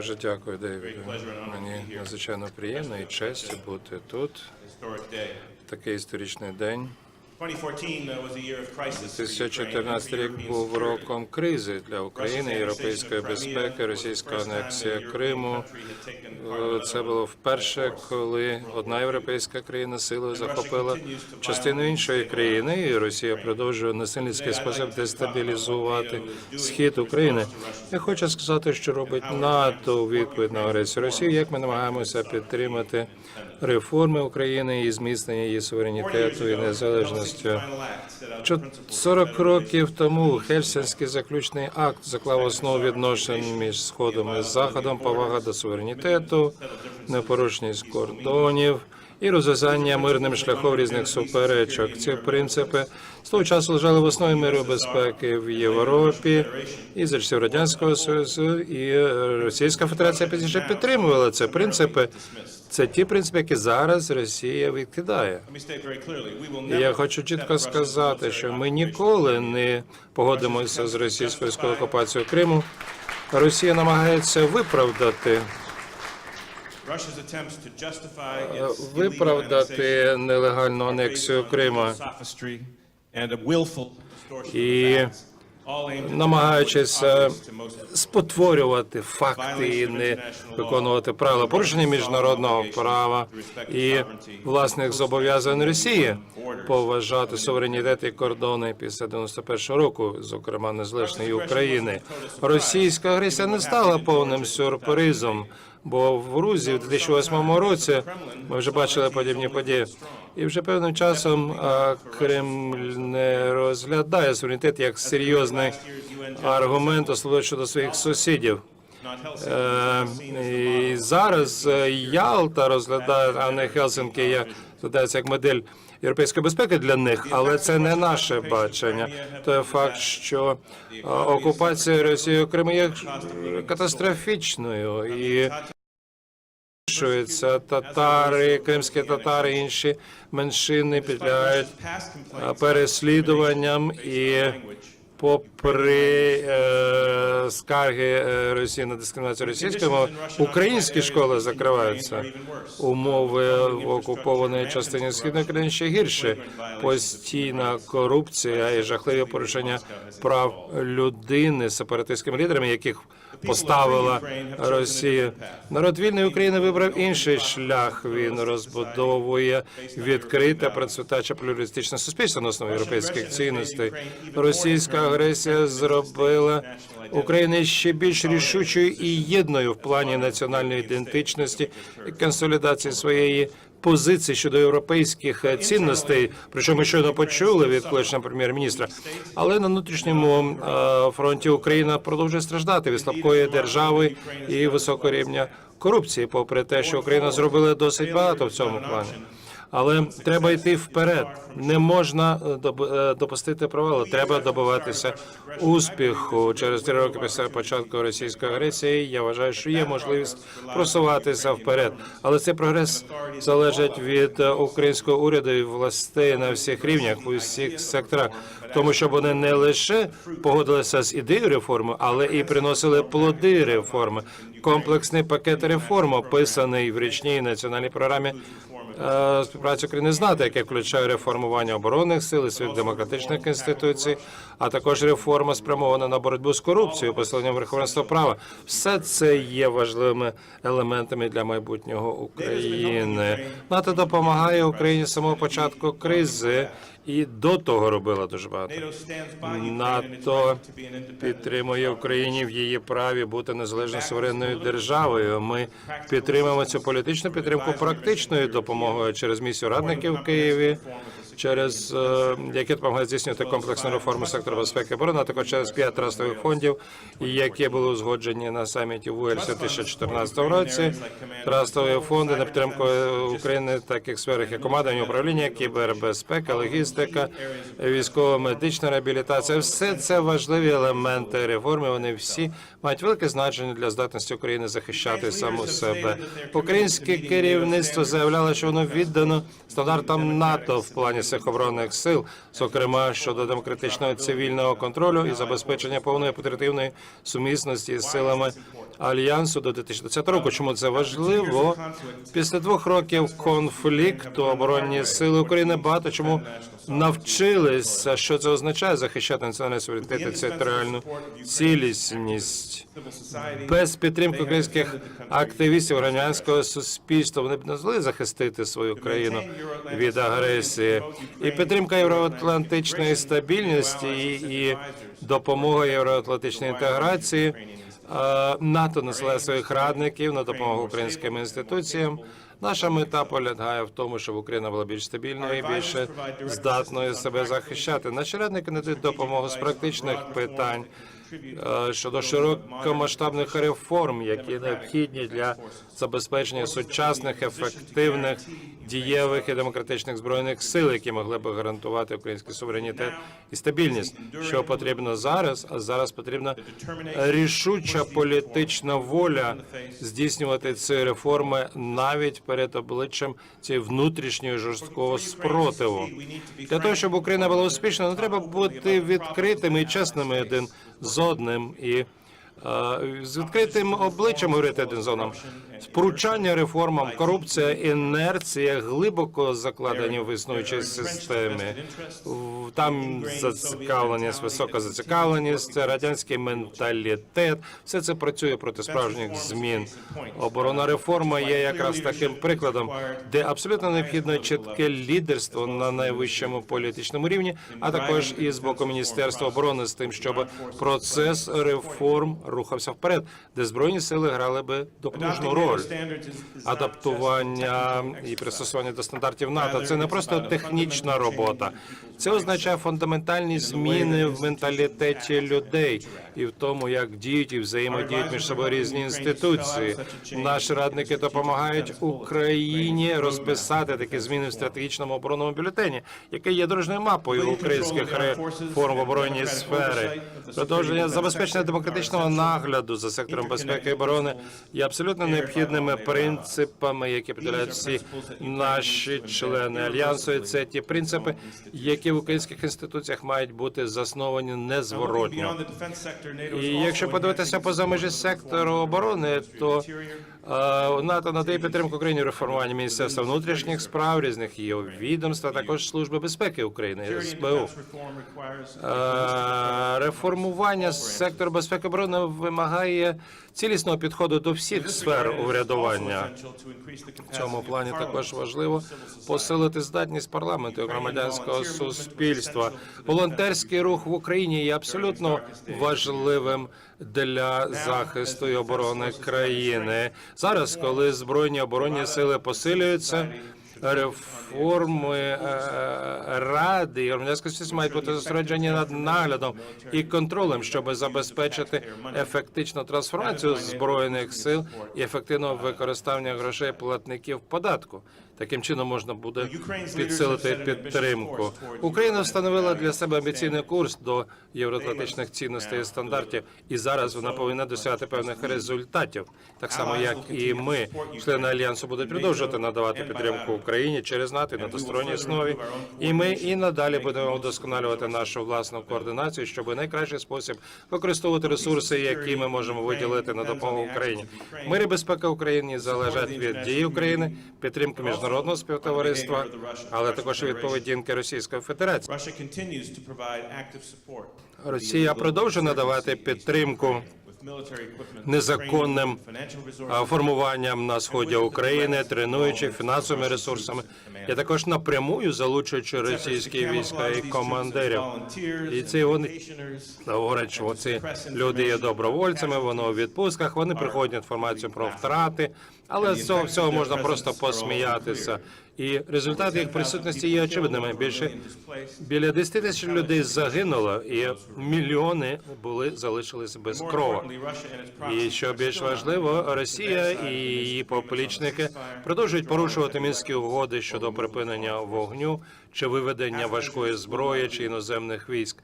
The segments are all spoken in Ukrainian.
Дуже дякую, Дейвіду. Мені надзвичайно приємно і честь бути тут. Такий історичний день. 2014 was a year of crisis. for Ukraine, 2014 рік був роком кризи для України, європейської безпеки, російська анексія Криму. Е, Це було вперше, коли одна європейська країна силою захопила частину іншої країни, і Росія продовжує насильницький спосіб дестабілізувати схід України. Я хочу сказати, що робить НАТО у відповідь на агресію Росії. Як ми намагаємося підтримати реформи України і зміцнення її суверенітету і незалежності. Чо- 40 років тому Хельсінський заключний акт заклав основу відношень між сходом і заходом, повага до суверенітету, непорушність кордонів і розв'язання мирним шляхом різних суперечок. Ці принципи з того часу лежали в основі миру безпеки в Європі і за часів радянського союзу, і Російська Федерація пізніше підтримувала ці принципи. Це ті принципи, які зараз Росія відкидає. Я хочу чітко сказати, що ми ніколи не погодимося з російською окупацією Криму. Росія намагається виправдати виправдати нелегальну анексію Крима І намагаючись е, спотворювати факти і не виконувати правила, порушення міжнародного права і власних зобов'язань Росії поважати суверенітет і кордони після 91-го року, зокрема незалежної України. Російська агресія не стала повним сюрпризом. Бо в Грузії в 2008 році ми вже бачили подібні події, і вже певним часом Кремль не розглядає суверенітет як серйозний аргумент, особливо щодо своїх сусідів. Е, і зараз е, Ялта розглядає, а не Хелсинки, як розглядається як модель європейської безпеки для них, але це не наше бачення. Той факт, що е, окупація Росії Криму є катастрофічною і Шуються татари, кримські татари, інші меншини підлягають переслідуванням і попри е, скарги е, Росії на дискримінацію російської мови, українські школи закриваються. Умови в окупованій частині східної країни ще гірше. Постійна корупція і жахливі порушення прав людини сепаратистськими лідерами, яких поставила Росія. Народ вільної України вибрав інший шлях. Він розбудовує відкрите, процвітаче плюралістичне суспільство на основі європейських цінностей. Російська агресія зробила Україну ще більш рішучою і єдною в плані національної ідентичності і консолідації своєї. Позиції щодо європейських цінностей, причому щойно почули від колишнього прем'єр-міністра, але на внутрішньому е, фронті Україна продовжує страждати від слабкої держави і високого рівня корупції, попри те, що Україна зробила досить багато в цьому плані. Але треба йти вперед. Не можна е, е, допустити провалу. Треба добиватися успіху. Через три роки після початку російської агресії. Я вважаю, що є можливість просуватися вперед. Але цей прогрес залежить від е, українського уряду і властей на всіх рівнях, у всіх секторах, тому що вони не лише погодилися з ідеєю реформи, але і приносили плоди реформи. Комплексний пакет реформ, описаний в річній національній програмі е, співпраці України з НАТО, яке включає реформування оборонних сил і своїх демократичних інституцій, а також реформа спрямована на боротьбу з корупцією, посиленням верховенства права. Все це є важливими елементами для майбутнього України. НАТО допомагає Україні з самого початку кризи. І до того робила дуже багато. НАТО підтримує Україні в її праві бути незалежною суверенною державою. Ми підтримуємо цю політичну підтримку практичною допомогою через місію радників в Києві, через е, які допомагають здійснювати комплексну реформу сектору безпеки оборони, а також через п'ять трастових фондів, які були узгоджені на саміті в Уельсі у 2014 році. Трастові фонди на підтримку України в таких сферах, як командування управління, кібербезпека, логістика, військово-медична реабілітація. Все це важливі елементи реформи. Вони всі мають велике значення для здатності України захищати саму себе. Українське керівництво заявляло, що воно віддано стандартам НАТО в плані всіх оборонних сил, зокрема щодо демократичного цивільного контролю і забезпечення повної оперативної сумісності з силами альянсу до 2020 року. Чому це важливо? Після двох років конфлікту оборонні сили України багато чому навчилися, що це означає захищати національний суверенітет і територіальну цілісність. Без підтримки українських активістів громадянського суспільства вони б не змогли захистити свою країну від агресії. І підтримка євроатлантичної стабільності і, допомога євроатлантичній інтеграції. НАТО насилає своїх радників на допомогу українським інституціям. Наша мета полягає в тому, щоб Україна була більш стабільною і більше здатною себе захищати. Наші радники надають допомогу з практичних питань щодо широкомасштабних реформ, які необхідні для забезпечення сучасних, ефективних, дієвих і демократичних збройних сил, які могли б гарантувати український суверенітет і стабільність. Що потрібно зараз? А зараз потрібна рішуча політична воля здійснювати ці реформи навіть перед обличчям цієї внутрішньої жорсткого спротиву. Для того щоб Україна була успішною, не треба бути відкритими і чесними один з одним і е, з відкритим обличчям говорити один з одним. Спручання реформам, корупція, інерція глибоко закладені в існуючій системі. Там зацікавленість, висока зацікавленість, радянський менталітет. Все це працює проти справжніх змін. Оборонна реформа є якраз таким прикладом, де абсолютно необхідно чітке лідерство на найвищому політичному рівні, а також і з боку Міністерства оборони з тим, щоб процес реформ рухався вперед, де збройні сили грали би допоміжну роль. Адаптування і пристосування до стандартів НАТО це не просто технічна робота, це означає фундаментальні зміни в менталітеті людей і в тому, як діють і взаємодіють між собою різні інституції. Наші радники допомагають Україні розписати такі зміни в стратегічному оборонному бюлетені, який є дорожньою мапою українських реформ в оборонній сфері. Продовження забезпечення демократичного нагляду за сектором безпеки і оборони є абсолютно необхідними принципами, які поділяють всі наші члени альянсу. І це ті принципи, які в українських інституціях мають бути засновані незворотно. І якщо подивитися поза межі сектору оборони, то НАТО надає підтримку Україні в реформуванні Міністерства внутрішніх справ, різних її відомств, а також Служби безпеки України СБУ. Е, Реформування сектору безпеки оборони вимагає цілісного підходу до всіх сфер урядування. В цьому плані також важливо посилити здатність парламенту і громадянського суспільства. Волонтерський рух в Україні є абсолютно важливим для захисту і оборони країни. Зараз, коли збройні оборонні сили посилюються. Реформи е, ради і громадянської суспільства мають бути зосереджені над наглядом і контролем, щоб забезпечити ефектичну трансформацію збройних сил і ефективне використання грошей платників податку. Таким чином можна буде підсилити підтримку. Україна встановила для себе амбіційний курс до євроатлантичних цінностей і стандартів, і зараз вона повинна досягати певних результатів, так само як і ми, члени альянсу, будуть продовжувати надавати підтримку Україні через НАТО і на двосторонній основі. І ми і надалі будемо вдосконалювати нашу власну координацію, щоб найкращий спосіб використовувати ресурси, які ми можемо виділити на допомогу Україні. Мир і безпека України залежать від дії України, підтримки міжнародного співтовариства, але також і від поведінки Російської Федерації. Росія продовжує надавати підтримку незаконним формуванням на сході України, тренуючи фінансовими ресурсами, і також напрямую залучуючи російські війська і командирів. І це вони говорять, що ці люди є добровольцями, вони у відпустках, вони приходять інформацію про втрати, але з цього всього можна просто посміятися. І результати їх присутності є очевидними. Більше біля 10 тисяч людей загинуло, і мільйони були залишилися без крова. І що більш важливо, Росія і її поплічники продовжують порушувати мінські угоди щодо припинення вогню чи виведення важкої зброї чи іноземних військ.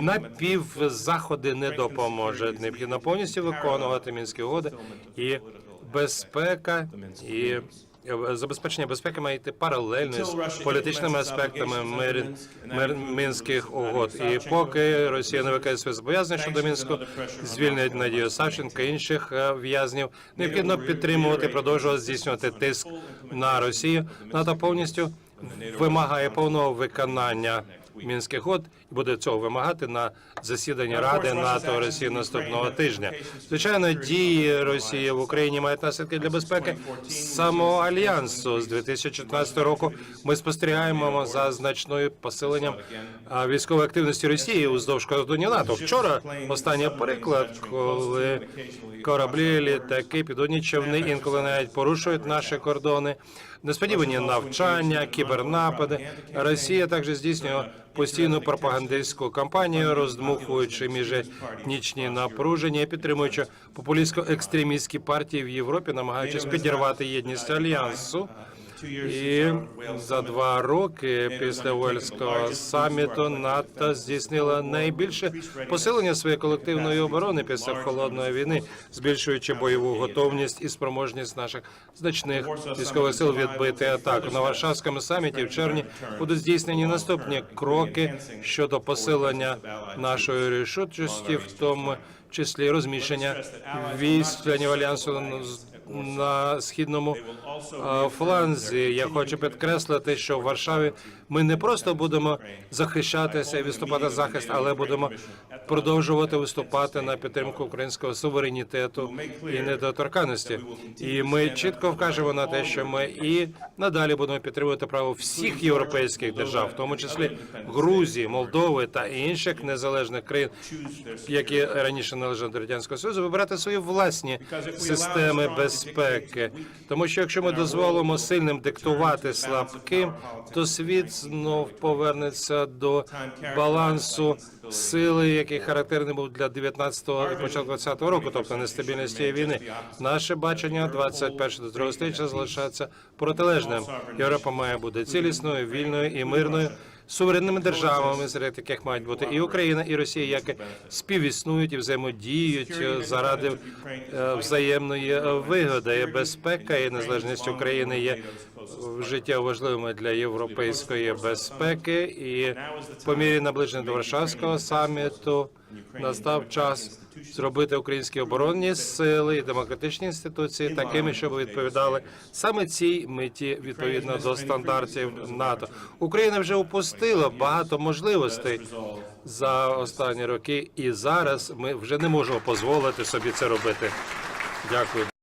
Напівзаходи не допоможе. Необхідно повністю виконувати мінські угоди і безпека і забезпечення безпеки має йти паралельно з політичними аспектами мир, мир, мінських угод. І поки Росія не виконує свої зобов'язання щодо мінську, звільнить Надію Савченко і інших е, в'язнів. Необхідно підтримувати, продовжувати здійснювати тиск на Росію. НАТО повністю вимагає повного виконання мінських угод і буде цього вимагати на засіданні Ради НАТО Росії наступного тижня. Звичайно, дії Росії в Україні мають наслідки для безпеки самого альянсу. З 2014 року ми спостерігаємо за значною посиленням військової активності Росії уздовж кордонів НАТО. Вчора останній приклад, коли кораблі, літаки, підводні човни інколи навіть порушують наші кордони. Несподівані навчання, кібернапади. Росія також здійснює постійну пропагандистську кампанію, роздмухуючи міжетнічні напруження, і підтримуючи популістсько-екстремістські партії в Європі, намагаючись підірвати єдність альянсу. І за два роки після Уельського саміту НАТО здійснила найбільше посилення своєї колективної оборони після холодної війни, збільшуючи бойову готовність і спроможність наших значних військових сил відбити атаку. На Варшавському саміті в червні будуть здійснені наступні кроки щодо посилення нашої рішучості, в тому числі розміщення військ членів альянсу на східному фланзі. Я хочу підкреслити, що в Варшаві ми не просто будемо захищатися і виступати за захист, але будемо продовжувати виступати на підтримку українського суверенітету і недоторканності. І ми чітко вкажемо на те, що ми і надалі будемо підтримувати право всіх європейських держав, в тому числі Грузії, Молдови та інших незалежних країн, які раніше належали до радянського союзу, вибирати свої власні системи безпеки. Тому що якщо ми дозволимо сильним диктувати слабким, то світ знов повернеться до балансу сили, який характерний був для 19-го і початку 20-го року, тобто нестабільності війни. Наше бачення 21 до століття залишається протилежним. Європа має бути цілісною, вільною і мирною. Суверенними державами, серед яких мають бути і Україна, і Росія, які співіснують і взаємодіють заради е, взаємної е, вигоди. Безпека і незалежність України є життєво важливими для європейської безпеки. І по мірі наближення до Варшавського саміту настав час зробити українські оборонні сили і демократичні інституції такими, щоб відповідали саме цій меті відповідно до стандартів НАТО. Україна вже упустила багато можливостей за останні роки, і зараз ми вже не можемо дозволити собі це робити. Дякую.